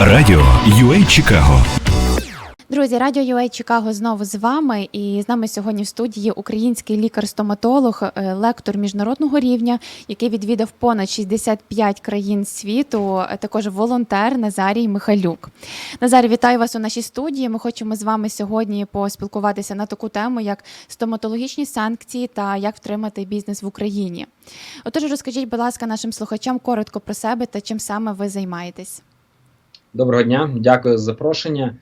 Радіо UA Чикаго Друзі, радіо UA Чикаго знову з вами. І з нами сьогодні в студії український лікар-стоматолог, е, лектор міжнародного рівня, який відвідав понад 65 країн світу. е, Також волонтер Назарій Михайлюк. Назарій, вітаю вас у нашій студії. Ми хочемо з вами сьогодні поспілкуватися на таку тему, як стоматологічні санкції та як втримати бізнес в Україні. Отож, розкажіть, будь ласка, нашим слухачам коротко про себе та чим саме ви займаєтесь. Доброго дня, дякую за запрошення.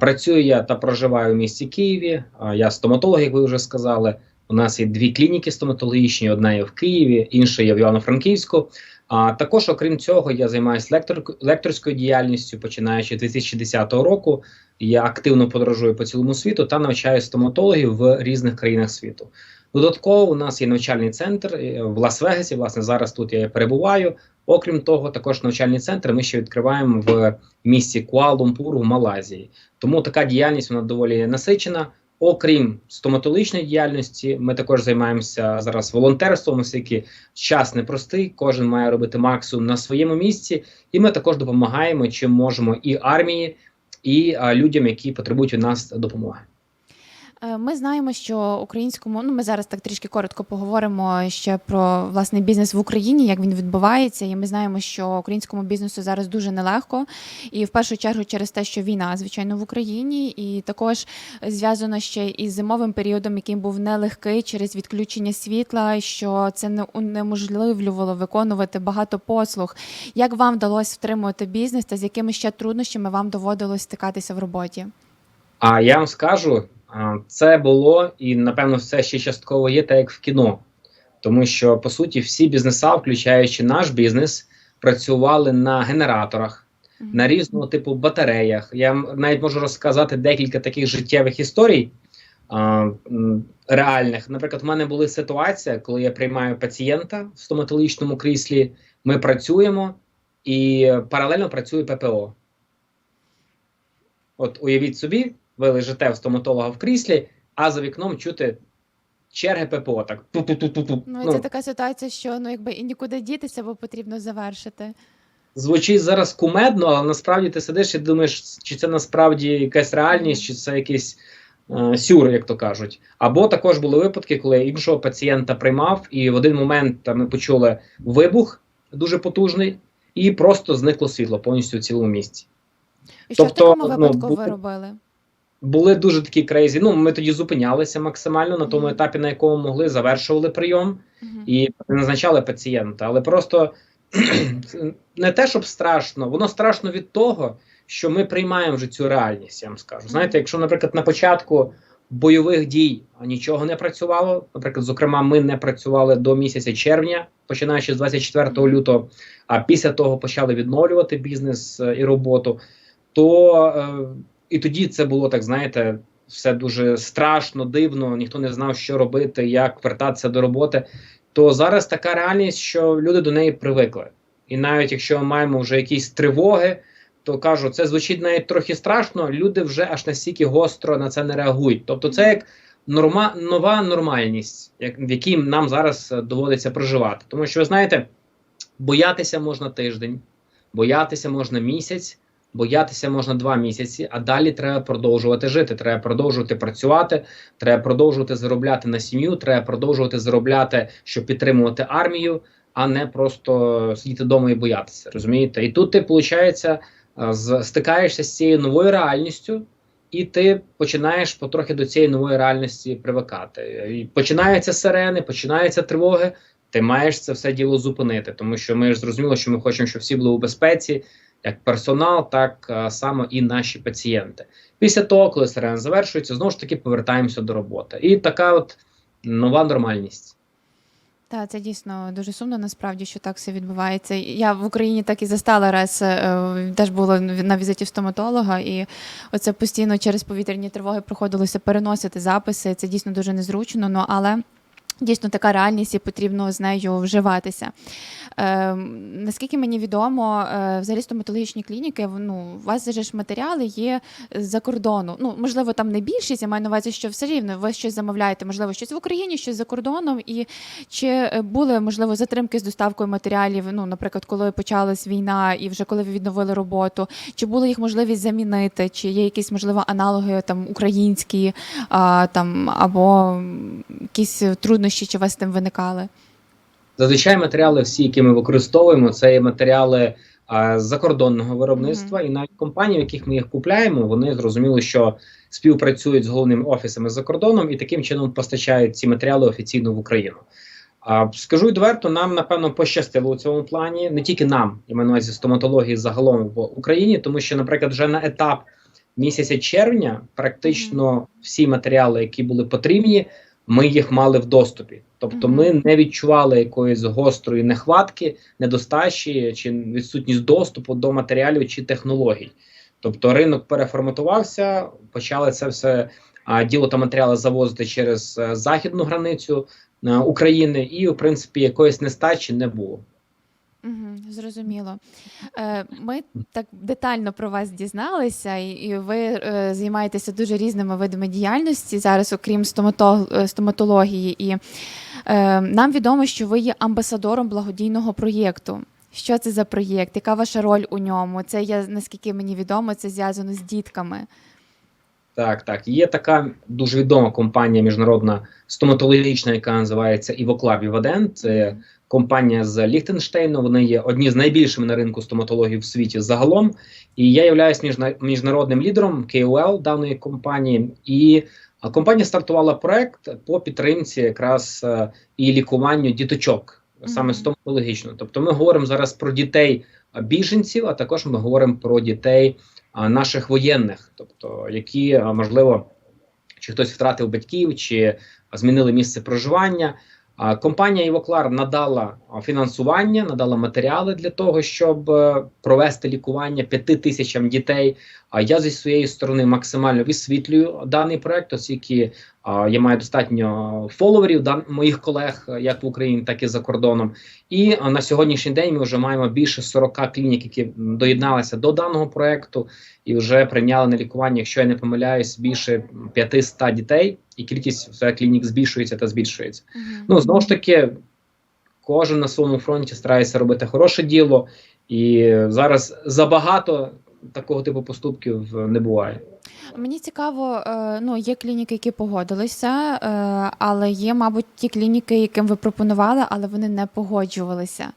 Працюю я та проживаю в місті Києві. Я стоматолог, як ви вже сказали. У нас є дві клініки стоматологічні: одна є в Києві, інша є в Івано-Франківську. А також, окрім цього, я займаюся лектор, лекторською діяльністю, починаючи з 2010 року. Я активно подорожую по цілому світу та навчаю стоматологів в різних країнах світу. Додатково у нас є навчальний центр е, в Лас-Вегасі. Власне, зараз тут я перебуваю. Окрім того, також навчальний центр ми ще відкриваємо в місті Куала-Лумпур в Малайзії. Тому така діяльність вона доволі насичена. Окрім стоматологічної діяльності, ми також займаємося зараз волонтерством, оскільки час непростий, кожен має робити максимум на своєму місці, і ми також допомагаємо чим можемо і армії, і а, людям, які потребують від нас допомоги. Е, Ми знаємо, що українському ну ми зараз так трішки коротко поговоримо ще про власний бізнес в Україні, як він відбувається. І ми знаємо, що українському бізнесу зараз дуже нелегко, і в першу чергу через те, що війна, звичайно, в Україні, і також зв'язано ще із зимовим періодом, який був нелегкий через відключення світла, що це не унеможливлювало виконувати багато послуг. Як вам вдалося втримувати бізнес та з якими ще труднощами вам доводилось стикатися в роботі? А я вам скажу, це було і напевно все ще частково є так, як в кіно. Тому що по суті всі бізнеса, включаючи наш бізнес, працювали на генераторах, на різного типу батареях. Я навіть можу розказати декілька таких життєвих історій а, реальних. Наприклад, в мене була ситуація, коли я приймаю пацієнта в стоматологічному кріслі. Ми працюємо і паралельно працює ППО. От уявіть собі, ви лежите в стоматолога в кріслі, а за вікном чути черги ППО. Так ту-ту-ту-ту-ту. Ну, Ну, це така ситуація, що ну якби і нікуди дітися, бо потрібно завершити. звучить зараз кумедно, але насправді ти сидиш і думаєш, чи це насправді якась реальність, чи це якийсь е, сюр, як то кажуть. Або також були випадки, коли іншого пацієнта приймав, і в один момент там, ми почули вибух дуже потужний, і просто зникло світло повністю в цілому місці. І що Тобто, в такому ну, випадку бу- ви робили? Були дуже такі крейзі. Ну, ми тоді зупинялися максимально на тому етапі, на якому могли, завершували прийом і назначали пацієнта. Але просто не те, щоб страшно, воно страшно від того, що ми приймаємо вже цю реальність. Я вам скажу. Знаєте, якщо, наприклад, на початку бойових дій нічого не працювало, наприклад, зокрема, ми не працювали до місяця червня, починаючи з 24 лютого, а після того почали відновлювати бізнес е, і роботу, то е, і тоді це було так, знаєте. Все дуже страшно, дивно, ніхто не знав, що робити, як вертатися до роботи. То зараз така реальність, що люди до неї привикли. І навіть якщо ми маємо вже якісь тривоги, то кажу, це звучить навіть трохи страшно. Люди вже аж настільки гостро на це не реагують. Тобто, це як норма, нова нормальність, як, в якій нам зараз е, доводиться проживати. Тому що ви знаєте, боятися можна тиждень, боятися можна місяць. Боятися можна два місяці, а далі треба продовжувати жити. Треба продовжувати працювати, треба продовжувати заробляти на сім'ю, треба продовжувати заробляти, щоб підтримувати армію, а не просто сидіти вдома і боятися. Розумієте? І тут ти, виходить, стикаєшся з цією новою реальністю, і ти починаєш потрохи до цієї нової реальності привикати. І починаються сирени, починаються тривоги. Ти маєш це все діло зупинити, тому що ми ж зрозуміли, що ми хочемо, щоб всі були у безпеці, як персонал, так само і наші пацієнти. Після того, коли сирена завершується, знову ж таки повертаємося до роботи. І така от нова нормальність. Так, це дійсно дуже сумно, насправді, що так все відбувається. Я в Україні так і застала раз, е, теж була на візиті в стоматолога, і оце постійно через повітряні тривоги приходилося переносити записи. Це дійсно дуже незручно. Ну але Дійсно, така реальність і потрібно з нею вживатися. Е, наскільки мені відомо, е, взагалі стоматологічні клініки, ну, у вас же ж матеріали є з-за кордону. Ну, можливо, там не більшість, я маю на увазі, що все рівно ви щось замовляєте, можливо, щось в Україні, щось за кордоном. І чи е, були, можливо, затримки з доставкою матеріалів, ну, наприклад, коли почалась війна і вже коли ви відновили роботу, чи було їх можливість замінити, чи є якісь, можливо, аналоги там українські, а, там, або якісь труднощі, чи у вас з тим виникали? Зазвичай матеріали, всі, які ми використовуємо, це є матеріали а, з закордонного виробництва, і навіть компанії, в яких ми їх купляємо, вони зрозуміли, що співпрацюють з головними офісами за кордоном і таким чином постачають ці матеріали офіційно в Україну. А, скажу відверто, нам напевно пощастило у цьому плані, не тільки нам, я маю на увазі стоматології загалом в Україні, тому що, наприклад, вже на етап місяця червня практично всі матеріали, які були потрібні, ми їх мали в доступі. Тобто ми не відчували якоїсь гострої нехватки, недостачі чи відсутність доступу до матеріалів чи технологій. Тобто ринок переформатувався, почали це все а, діло та матеріали завозити через а, західну границю а, України, і в принципі якоїсь нестачі не було. Угу, зрозуміло. Е, Ми так детально про вас дізналися, і, ви е, займаєтеся дуже різними видами діяльності зараз, окрім е, стоматології. І нам відомо, що ви є амбасадором благодійного проєкту. Що це за проєкт? Яка ваша роль у ньому? Це я наскільки мені відомо, це зв'язано з дітками. Так, так. Є така дуже відома компанія міжнародна стоматологічна, яка називається Івоклаб Віваден. Це компанія з Ліхтенштейну. Вони є одні з найбільшими на ринку стоматології в світі загалом. І я являюсь міжна- міжнародним лідером KOL даної компанії. І компанія стартувала проект по підтримці якраз е, і лікуванню діточок, саме стоматологічно. Тобто, ми говоримо зараз про дітей біженців, а також ми говоримо про дітей наших воєнних, тобто які можливо, чи хтось втратив батьків, чи змінили місце проживання. Компанія Івоклар надала фінансування, надала матеріали для того, щоб е, провести лікування п'яти тисячам дітей. А я зі своєї сторони максимально висвітлюю даний проект, оскільки я маю достатньо фоловерів моїх колег, як в Україні, так і за кордоном. І на сьогоднішній день ми вже маємо більше 40 клінік, які доєдналися до даного проекту і вже прийняли на лікування, якщо я не помиляюсь, більше 500 дітей, і кількість все клінік збільшується та збільшується. Мгм. Ну знову ж таки, кожен на своєму фронті старається робити хороше діло, і зараз забагато такого типу поступків не буває. Мені цікаво, е, ну є клініки, які погодилися, е, але є, мабуть, ті клініки, яким ви пропонували, але вони не погоджувалися.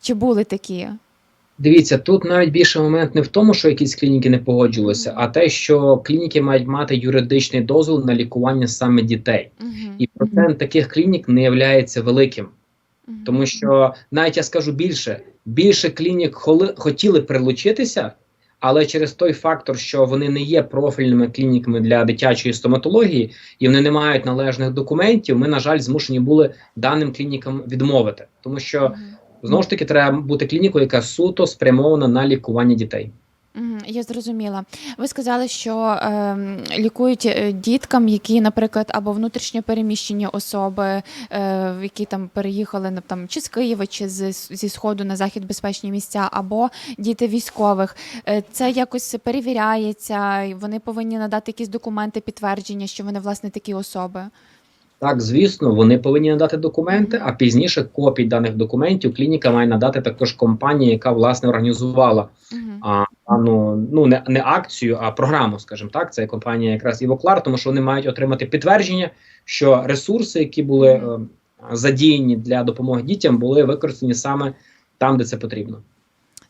Чи були такі? Дивіться, тут навіть більше момент не в тому, що якісь клініки не погоджувалися, а те, що клініки мають мати юридичний дозвіл на лікування саме дітей, Мгм. і процент таких клінік не є великим. Мгм. Тому що навіть я скажу більше, більше клінік холи, хотіли прилучитися, але через той фактор, що вони не є профільними клініками для дитячої стоматології і вони не мають належних документів, ми, на жаль, змушені були даним клінікам відмовити. Тому що Мгм. Знову ж таки треба бути клінікою, яка суто спрямована на лікування дітей. Я зрозуміла. Ви сказали, що ем, лікують е, діткам, які, наприклад, або внутрішньо переміщені особи, е, які там переїхали на там чи з Києва, чи з, зі сходу на захід безпечні місця, або діти військових. Е, Це якось перевіряється, вони повинні надати якісь документи, підтвердження, що вони власне такі особи. Так, звісно, вони повинні надати документи, а пізніше копій даних документів клініка має надати також компанії, яка власне організувала а, дану ну не, не акцію, а програму, скажімо так. Це компанія якраз Івоклар, тому що вони мають отримати підтвердження, що ресурси, які були е, задіяні для допомоги дітям, були використані саме там, де це потрібно.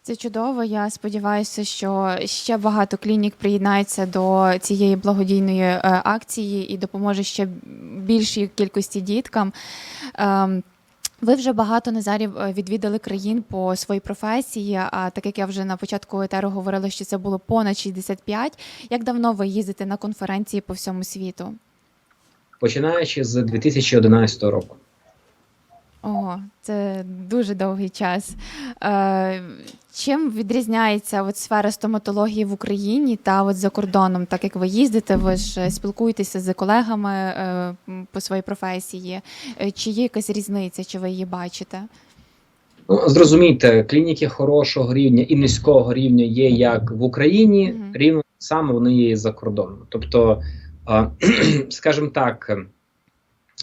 Це чудово. Я сподіваюся, що ще багато клінік приєднається до цієї благодійної е, акції і допоможе ще більшій кількості діткам. Ем, Ви вже багато Назарів е, відвідали країн по своїй професії. А так як я вже на початку етеру говорила, що це було понад 65. Як давно ви їздите на конференції по всьому світу? Починаючи з 2011 року. Ого, це дуже довгий час. Е, чим відрізняється от сфера стоматології в Україні та от за кордоном? Так як ви їздите, ви ж е, спілкуєтеся з колегами е, по своїй професії. Е, Чи є якась різниця, чи ви її бачите? Ну, зрозумійте, клініки хорошого рівня і низького рівня є як в Україні, Мгм. рівно саме вони є і за кордоном. Тобто, а, скажімо так,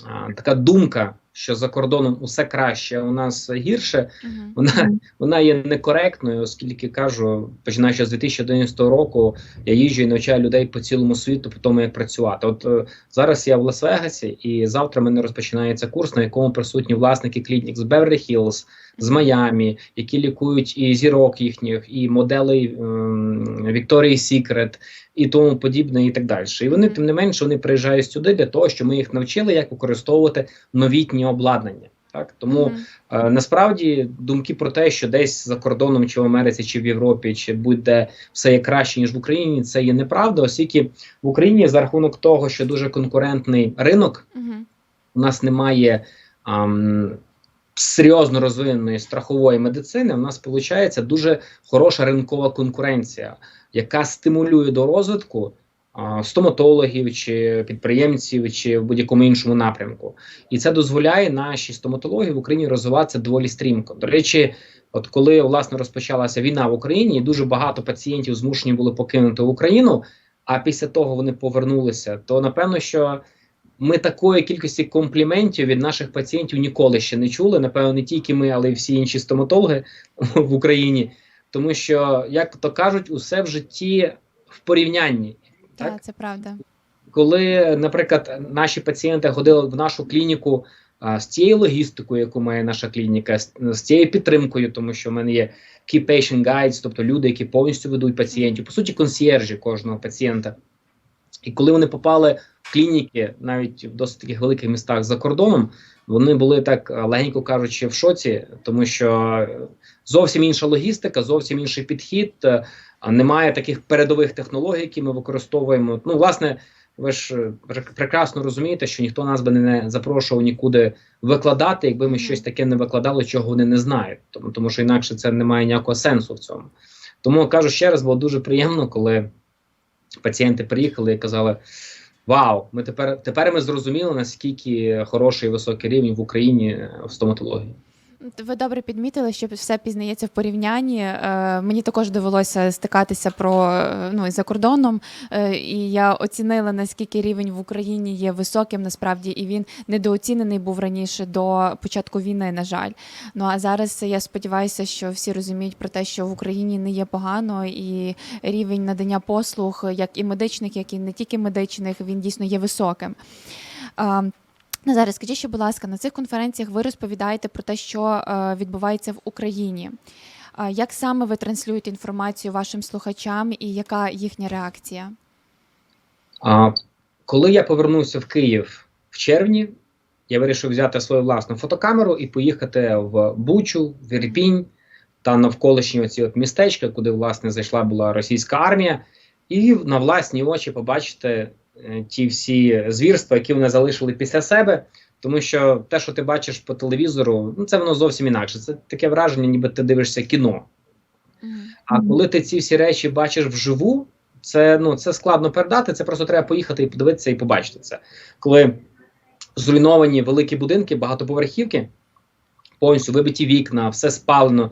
а, така думка, що за кордоном усе краще, а у нас гірше, Мгм. вона, вона є некоректною, оскільки кажу, починаючи з 2011 року, я їжджу і навчаю людей по цілому світу по тому, як працювати. От е, зараз я в Лас-Вегасі, і завтра в мене розпочинається курс, на якому присутні власники клінік з Беверлі Хіллз, з Майамі, які лікують і зірок їхніх, і моделей ем, Вікторії Сікрет, і тому подібне, і так далі. І вони, тим не менше, вони приїжджають сюди для того, щоб ми їх навчили, як використовувати новітні обладнання. Так тому Мгм. Е, Насправді думки про те, що десь за кордоном, чи в Америці, чи в Європі, чи будь-де все є краще ніж в Україні, це є неправда, оскільки в Україні за рахунок того, що дуже конкурентний ринок, Мгм. у нас немає ам, серйозно розвиненої страхової медицини. У нас виходить дуже хороша ринкова конкуренція, яка стимулює до розвитку стоматологів чи підприємців, чи в будь-якому іншому напрямку. І це дозволяє нашій стоматології в Україні розвиватися доволі стрімко. До речі, от коли власне розпочалася війна в Україні, і дуже багато пацієнтів змушені були покинути Україну. А після того вони повернулися, то напевно, що ми такої кількості компліментів від наших пацієнтів ніколи ще не чули. Напевно, не тільки ми, але й всі інші стоматологи в Україні. Тому що, як то кажуть, усе в житті в порівнянні. Так? Так, це правда. Коли, наприклад, наші пацієнти ходили в нашу клініку а, з цією логістикою, яку має наша клініка, з, з цією підтримкою, тому що в мене є key patient guides, тобто люди, які повністю ведуть пацієнтів, по суті, консьєржі кожного пацієнта. І коли вони попали в клініки, навіть в досить таких великих містах за кордоном, вони були так легенько кажучи в шоці, тому що зовсім інша логістика, зовсім інший підхід. е, Немає таких передових технологій, які ми використовуємо. Ну, власне, ви ж е, прекрасно розумієте, що ніхто нас би не запрошував нікуди викладати, якби ми щось таке не викладали, чого вони не знають. Тому, тому що інакше це не має ніякого сенсу в цьому. Тому кажу ще раз, було дуже приємно, коли пацієнти приїхали і казали: Вау, ми тепер тепер ми зрозуміли, наскільки хороший і високий рівень в Україні е, в стоматології. Ви добре підмітили, що все пізнається в порівнянні. Е, мені також довелося стикатися про е, ну за кордоном, е, і я оцінила наскільки рівень в Україні є високим, насправді, і він недооцінений був раніше до початку війни. На жаль, ну а зараз я сподіваюся, що всі розуміють про те, що в Україні не є погано, і рівень надання послуг, як і медичних, як і не тільки медичних, він дійсно є високим. Назаре, скажіть, що, будь ласка, на цих конференціях ви розповідаєте про те, що е, відбувається в Україні. Як саме ви транслюєте інформацію вашим слухачам і яка їхня реакція? А коли я повернувся в Київ в червні, я вирішив взяти свою власну фотокамеру і поїхати в Бучу, в Ірпінь та навколишні оці от містечка, куди власне зайшла була російська армія, і на власні очі побачити ті всі звірства, які вони залишили після себе. Тому що те, що ти бачиш по телевізору, ну це воно зовсім інакше. Це таке враження, ніби ти дивишся кіно. А коли ти ці всі речі бачиш вживу, це ну це складно передати. Це просто треба поїхати і подивитися і побачити це. Коли зруйновані великі будинки, багатоповерхівки, повністю вибиті вікна, все спалено,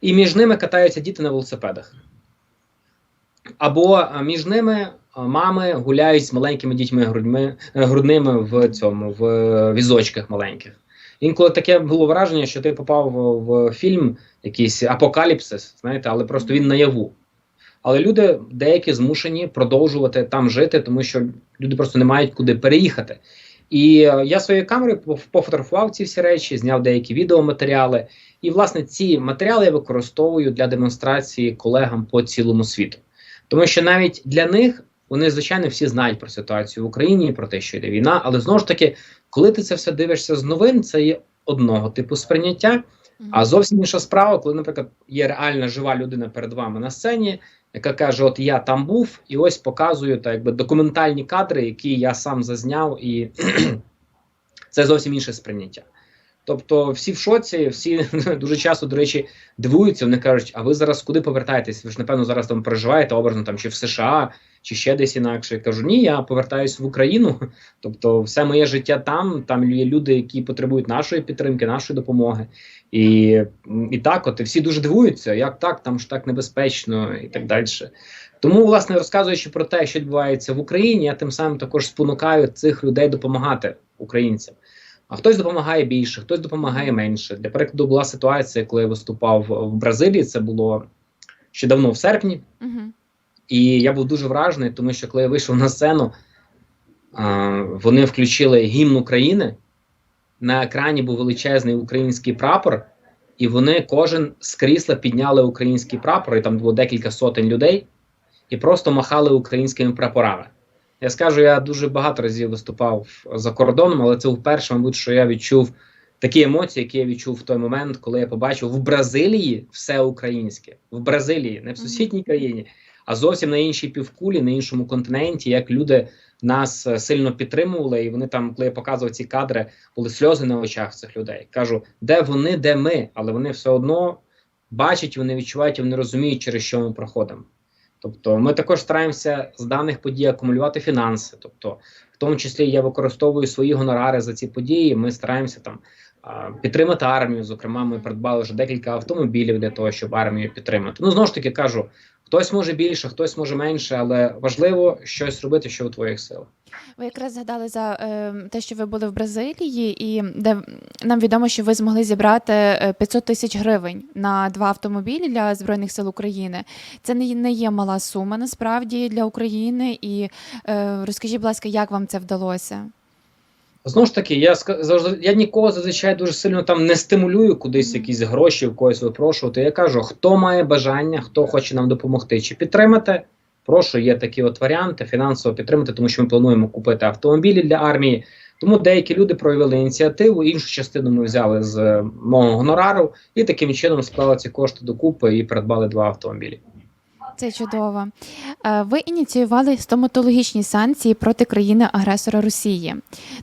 і між ними катаються діти на велосипедах. Або між ними мами гуляють з маленькими дітьми грудьми, е, грудними в цьому в е, візочках маленьких. Інколи таке було враження, що ти попав в, фільм якийсь апокаліпсис, знаєте, але просто він наяву. Але люди деякі змушені продовжувати там жити, тому що люди просто не мають куди переїхати. І е, я своєю камерою пофотографував ці всі речі, зняв деякі відеоматеріали. І, власне, ці матеріали я використовую для демонстрації колегам по цілому світу. Тому що навіть для них вони, звичайно, всі знають про ситуацію в Україні, про те, що йде війна, але знову ж таки, коли ти це все дивишся з новин, це є одного типу сприйняття. А зовсім інша справа, коли, наприклад, є реальна жива людина перед вами на сцені, яка каже: От я там був, і ось показую так, якби документальні кадри, які я сам зазняв, і це зовсім інше сприйняття. Тобто всі в шоці, всі дуже часто, до речі, дивуються. Вони кажуть, а ви зараз куди повертаєтесь? Ви ж напевно зараз там проживаєте образно там чи в США, чи ще десь інакше. Я кажу, ні, я повертаюсь в Україну. Тобто, все моє життя там. Там є люди, які потребують нашої підтримки, нашої допомоги. І і так, от і всі дуже дивуються, як так, там ж так небезпечно і так далі. Тому, власне, розказуючи про те, що відбувається в Україні, я тим самим також спонукаю цих людей допомагати українцям. А хтось допомагає більше, хтось допомагає менше. Для прикладу була ситуація, коли я виступав в Бразилії. Це було ще давно в серпні, Угу. І я був дуже вражений, тому що коли я вийшов на сцену, вони включили гімн України. На екрані був величезний український прапор, і вони кожен з крісла підняли український прапор, і там було декілька сотень людей, і просто махали українськими прапорами. Я скажу, я дуже багато разів виступав за кордоном, але це вперше, мабуть, що я відчув такі емоції, які я відчув в той момент, коли я побачив в Бразилії все українське. В Бразилії, не в сусідній країні, а зовсім на іншій півкулі, на іншому континенті, як люди нас е, сильно підтримували, і вони там, коли я показував ці кадри, були сльози на очах цих людей. Кажу, де вони, де ми, але вони все одно бачать, вони відчувають, і вони розуміють, через що ми проходимо. Тобто, ми також стараємося з даних подій акумулювати фінанси. Тобто, в тому числі я використовую свої гонорари за ці події. Ми стараємося там підтримати армію. Зокрема, ми придбали вже декілька автомобілів для того, щоб армію підтримати. Ну знову ж таки кажу, хтось може більше, хтось може менше, але важливо щось робити, що у твоїх силах. Ви якраз згадали за е, те, що ви були в Бразилії, і де нам відомо, що ви змогли зібрати е, 500 тисяч гривень на два автомобілі для збройних сил України. Це не, не є мала сума насправді для України. І е, розкажіть, будь ласка, як вам це вдалося? Знову ж таки, я завжди я нікого зазвичай дуже сильно там не стимулюю кудись якісь гроші в когось випрошувати. Я кажу, хто має бажання, хто хоче нам допомогти чи підтримати. Прошу, є такі от варіанти фінансово підтримати, тому що ми плануємо купити автомобілі для армії. Тому деякі люди проявили ініціативу, іншу частину ми взяли з е, мого гонорару і таким чином склали ці кошти докупи і придбали два автомобілі. Це чудово. Е, Ви ініціювали стоматологічні санкції проти країни-агресора Росії.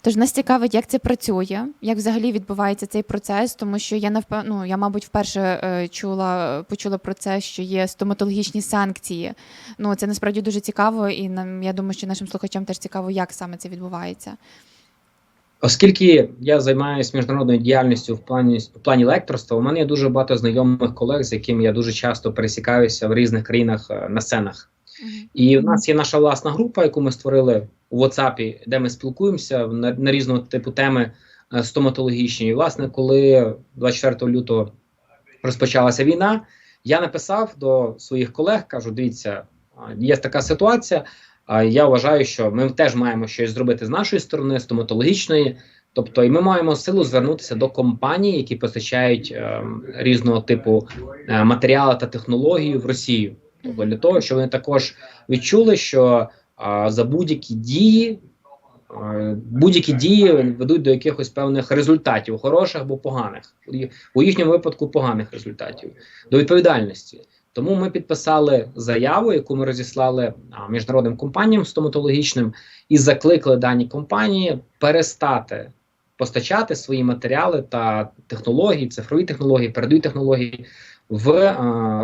Тож нас цікавить, як це працює, як взагалі відбувається цей процес, тому що я навпе- ну, я, мабуть, вперше е, чула, почула про це, що є стоматологічні санкції. Ну, це насправді дуже цікаво, і нам я думаю, що нашим слухачам теж цікаво, як саме це відбувається. Оскільки я займаюся міжнародною діяльністю в плані в плані лекторства, у мене є дуже багато знайомих колег, з якими я дуже часто пересікаюся в різних країнах е, на сценах. І в нас є наша власна група, яку ми створили у WhatsApp, де ми спілкуємося на, на різного типу теми е, стоматологічні. І, власне, коли 24 лютого розпочалася війна, я написав до своїх колег, кажу: дивіться, є така ситуація. Я вважаю, що ми теж маємо щось зробити з нашої сторони, стоматологічної. Тобто, і ми маємо силу звернутися до компаній, які постачають е, різного типу е, матеріали та технології в Росію. Тобто для того, щоб вони також відчули, що а, за будь-які дії, а, будь-які дії ведуть до якихось певних результатів, хороших або поганих, у їхньому випадку поганих результатів, до відповідальності. Тому ми підписали заяву, яку ми розіслали міжнародним компаніям стоматологічним, і закликали дані компанії перестати постачати свої матеріали та технології, цифрові технології, передові технології в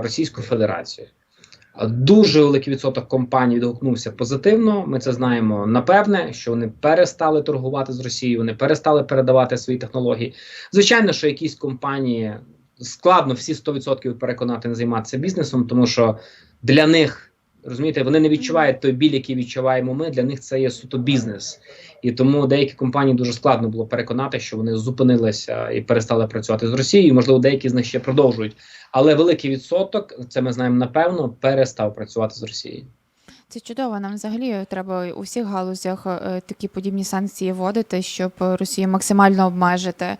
Російську Федерацію. Дуже великий відсоток компаній відгукнувся позитивно. Ми це знаємо напевне, що вони перестали торгувати з Росією, вони перестали передавати свої технології. Звичайно, що якісь компанії складно всі 100% переконати не займатися бізнесом, тому що для них розумієте, вони не відчувають той біль, який відчуваємо ми. Для них це є суто бізнес, і тому деякі компанії дуже складно було переконати, що вони зупинилися і перестали працювати з Росією. Можливо, деякі з них ще продовжують. Але великий відсоток, це ми знаємо напевно, перестав працювати з Росією. Це чудово. Нам взагалі треба у всіх галузях е, такі подібні санкції вводити, щоб Росію максимально обмежити.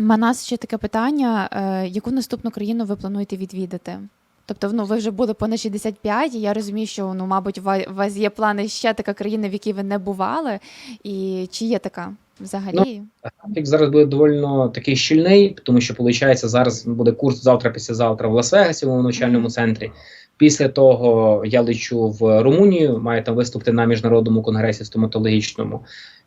У нас ще таке питання: е, яку наступну країну ви плануєте відвідати? Тобто, ну ви вже були понад 65, і я розумію, що ну, мабуть, у вас є плани ще така країна, в якій ви не бували. І чи є така взагалі? Графік зараз буде доволі такий щільний, тому що виходить, зараз буде курс завтра, післязавтра в Лас-Вегасі в навчальному центрі. Після того я лечу в Румунію, маю там виступити на міжнародному конгресі стоматологічному.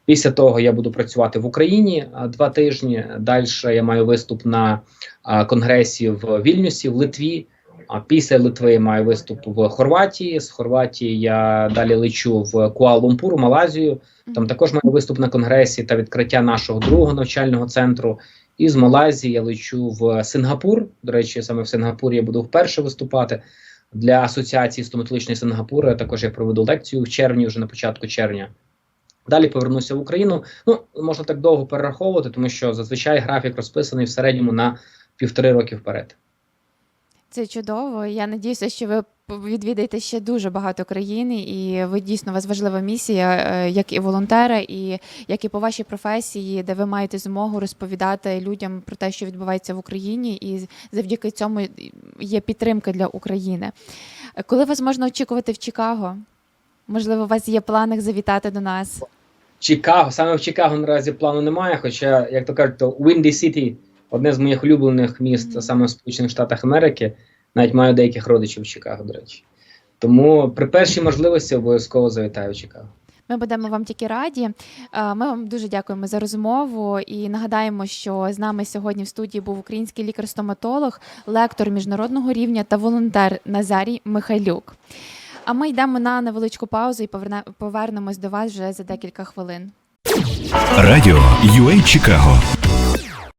Після того я буду працювати в Україні два тижні. Далі я маю виступ на конгресі в Вільнюсі, в Литві. А після Литви я маю виступ в Хорватії. З Хорватії я далі лечу в Куала-Лумпур, Малайзію. Там також маю виступ на конгресі та відкриття нашого другого навчального центру. І з Малайзії я лечу в Сингапур. До речі, саме в Сингапурі я буду вперше виступати для асоціації стоматологічної Сингапуру. Також я проведу лекцію в червні, вже на початку червня. Далі повернуся в Україну. Ну можна так довго перераховувати, тому що зазвичай графік розписаний в середньому на півтори роки вперед. Це чудово. Я надіюся, що ви відвідаєте ще дуже багато країн, і ви дійсно у вас важлива місія, е, як і волонтера, і як і по вашій професії, де ви маєте змогу розповідати людям про те, що відбувається в Україні, і завдяки цьому є підтримка для України. Коли вас можна очікувати в Чикаго? Можливо, у вас є плани завітати до нас? Чикаго, саме в Чикаго наразі плану немає. Хоча, як то кажуть, то Windy City одне з моїх улюблених міст саме в Сполучених Штатах Америки. Навіть маю деяких родичів в Чикаго, до речі. Тому при першій можливості обов'язково завітаю в Чикаго. Ми будемо вам тільки раді. Е, Ми вам дуже дякуємо за розмову і нагадаємо, що з нами сьогодні в студії був український лікар-стоматолог, лектор міжнародного рівня та волонтер Назарій Михайлюк. А ми йдемо на невеличку паузу і поверне- повернемось до вас вже за декілька хвилин. Радіо UA Чикаго